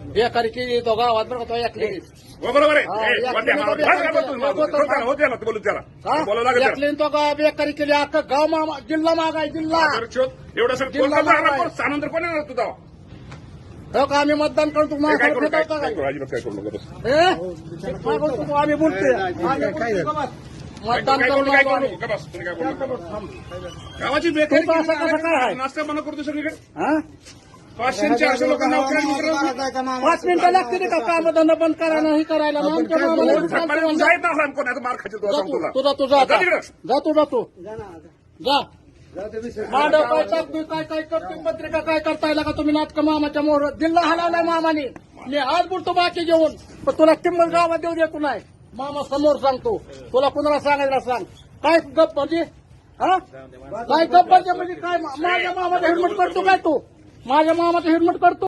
बेकारी केली तो गावात बरं का तो ऐकली हो, बरोबर आहे हा, ए, या कोणत्या किलो माणूस? तर बस का बस तुम्ही? होतं, हो त्याला, त्याला, बोलू त्याला बोलावं लागेल. ऐकली तो गाव बेकारी केली अख्खा गाव मामा जिल्हा मागाय जिल्हा एवढं सर जिल्हा कोण येणार तुझा हो का आम्ही मतदान करतो. हे? आम्ही बोलतोय मतदान करू करून काय आलो करू आम्ही. नका बस. तुम्ही काय बोलू नका. गावाची बेकारी तुमचं असं कसं काय आहे? केली. नाश्ता बंद करतो सगळीकडे हा? पाचशे चारशे. पाच मिनिटं लागते का? काम धंदा बंद करायला. हे करायला मामाला मार. तुझा तुझा जा तिकडं. जा तू जा तू. जा मांडव काय काय काय करतोय? पत्रिका काय करता येईल का तुम्ही? नाटक मामाच्या मोहर दिल्ला हलावलाय मामाने. मी आज बोलतो बाकी जेवण पण तुला किंमत गावात देऊ देतो नाही. मामा समोर सांगतो. तुला कुणाला सांगायला सांग. काय गप म्हणजे? हा? काय गप म्हणजे? म्हणजे काय? माझ्या मामाचं हिरमट करतो काय तू? माझ्या मामाचं हिरमट करतो